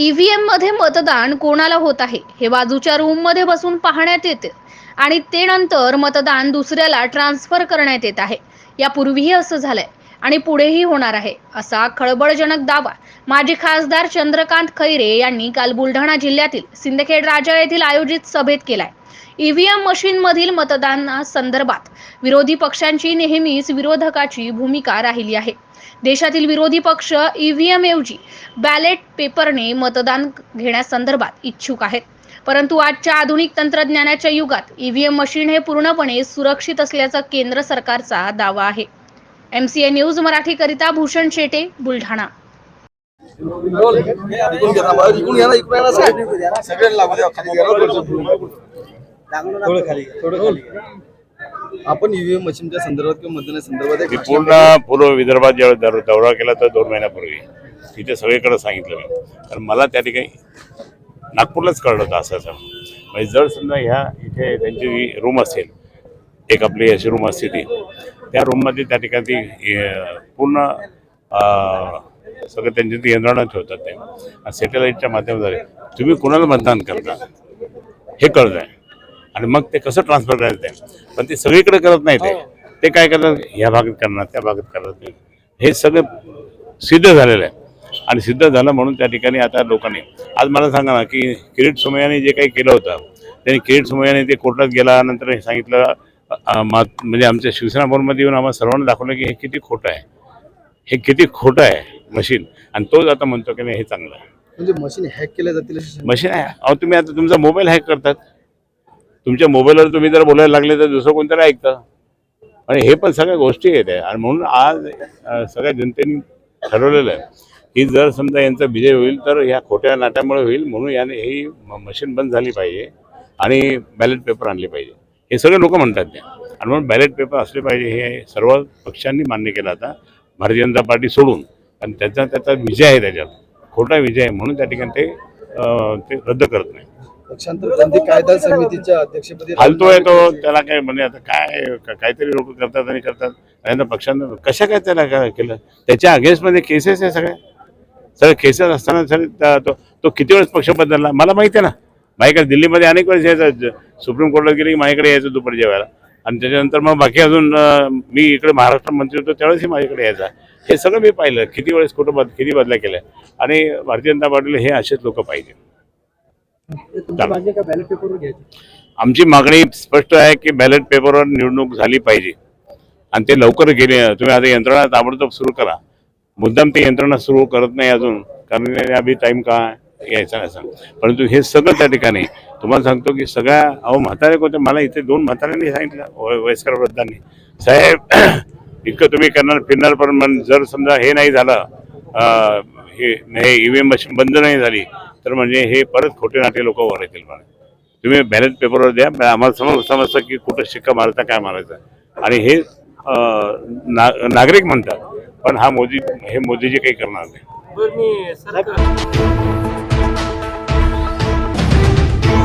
ईव्हीएममध्ये मतदान कोणाला होत आहे? हे बाजूच्या रूममध्ये बसून पाहण्यात येते. आणि ते नंतर मतदान दुसऱ्याला ट्रान्सफर करण्यात येत आहे. यापूर्वीही असं झालंय. आणि पुढेही होणार आहे असा खळबळजनक दावा माजी खासदार चंद्रकांत खैरे यांनी काल बुलढाणा जिल्ह्यातील सिंदखेड राजा येथील आयोजित सभेत केलाय. ईव्हीएम मशीनमधील मतदानासंदर्भात विरोधी पक्षांची नेहमीच विरोधकाची भूमिका राहिली आहे. देशातील विरोधी पक्ष ईव्हीएम ऐवजी बॅलेट पेपरने मतदान घेण्यासंदर्भात इच्छुक आहेत. परंतु आजच्या आधुनिक तंत्रज्ञानाच्या युगात ईव्हीएम मशीन हे पूर्णपणे सुरक्षित असल्याचा केंद्र सरकारचा दावा आहे. एमसीए न्यूज मराठीकरिता भूषण शेटे बुलढाणा. आपण ईव्हीएम मशीनच्या संदर्भात किंवा एक पूर्ण पूर्व विदर्भात ज्यावेळेस दौरा दौरा केला तर दोन महिन्यापूर्वी. तिथे सगळीकडे सांगितलं मी. कारण मला त्या ठिकाणी नागपूरलाच कळलं होतं असं असं. म्हणजे जर समजा ह्या इथे त्यांची जी रूम असेल एक आपली अशी रूम असते ती त्या रूममध्ये त्या ठिकाणी पूर्ण सगळं त्यांची ती यंत्रणा ठेवतात ते. सॅटेलाईटच्या माध्यमाद्वारे तुम्ही कोणाला मतदान करता हे कळत आहे आणि मग ते कसं ट्रान्सफर करायचं आहे पण ते सगळीकडे करत नाही ते. ते काय करतात? ह्या भागात करणार त्या भागात करणार नाही हे सगळं सिद्ध झालेलं आहे. आणि सिद्ध झालं म्हणून त्या ठिकाणी आता लोकांनी आज मला सांगा ना की किरीट सोमय्याने जे काही केलं होतं त्यांनी किरीट सोमय्याने ते कोर्टात गेल्यानंतर हे सांगितलं म्हणजे आमच्या शिवसेना भवनमध्ये येऊन आम्हाला सर्वांना दाखवलं की हे किती खोटं आहे. हे किती खोटं आहे मशीन. आणि तोच आता म्हणतो की नाही हे चांगलं आहे. म्हणजे मशीन हॅक केल्या जातील. मशीन आहे. अहो तुम्ही आता तुमचा मोबाईल हॅक करतात. तुमच्या मोबाईलवर तुम्ही जर बोलायला लागले तर दुसरं कोणतरी ऐकतं. आणि हे पण सगळ्या गोष्टी आहेत. आहे. आणि म्हणून आज सगळ्या जनतेने ठरवलेलं आहे की जर समजा यांचा विजय होईल तर ह्या खोट्या नाट्यामुळे होईल. म्हणून याने ही मशीन बंद झाली पाहिजे. आणि बॅलेट पेपर आणले पाहिजे. हे सगळे लोक म्हणतात ते. आणि म्हणून बॅलेट पेपर असले पाहिजे हे सर्व पक्षांनी मान्य केलं आता. भारतीय जनता पार्टी सोडून. आणि त्याचा त्याचा विजय आहे त्याच्यात. खोटा विजय आहे म्हणून त्या ठिकाणी ते ते रद्द करत नाही. कायदा समितीच्या अध्यक्षपदी फालतू आहे तो. त्याला काय म्हणजे आता काय काहीतरी लोक करतात आणि करतात. आणि पक्षांना कशा काय त्याला काय केलं? त्याच्या अगेन्स्टमध्ये केसेस आहे सगळ्या. सगळ्या केसेस असताना तो तो किती वेळेस पक्ष बदलला? मला माहिती आहे ना. माझ्याकडे दिल्लीमध्ये अनेक वेळेस यायचं सुप्रीम कोर्टात गेले की माझ्याकडे यायचं दुपारी जेवायला. आणि त्याच्यानंतर मग बाकी अजून मी इकडे महाराष्ट्र मंत्री होतो त्यावेळेसही माझ्याकडे यायचा. हे सगळं मी पाहिलं. किती वेळेस कुठं बद किती बदल्या केल्या. आणि भारतीय जनता पार्टीला हे असेच लोक पाहिजे. आमची मागणी स्पष्ट आहे की बॅलेट पेपरवर निवडणूक झाली पाहिजे. आणि ते लवकर गेले. तुम्ही आता यंत्रणा ताबडतोब सुरू करा. मुद्दाम ते यंत्रणा सुरू करत नाही अजून. कारण अभि टाईम का यायचा नाही सांग. परंतु हे सगळं त्या ठिकाणी तुम्हाला सांगतो की सगळ्या अहो म्हातारे कोणते? मला इथे दोन म्हाताऱ्यांनी सांगितलं वयस्कर वृद्धांनी. साहेब इतकं तुम्ही करणार फिरणार पण मन जर समजा हे नाही झालं हे ई व्ही एम मशीन बंद नाही झाली तर म्हणजे हे परत खोटे नाटे लोक वर येतील म्हणे. तुम्ही बॅलेट पेपरवर द्या आम्हाला समज समजतं की कुठं शिक्का मारायचा काय मारायचं. आणि हे ना नागरिक म्हणतात पण हा मोदी हे मोदीजी काही करणार नाही.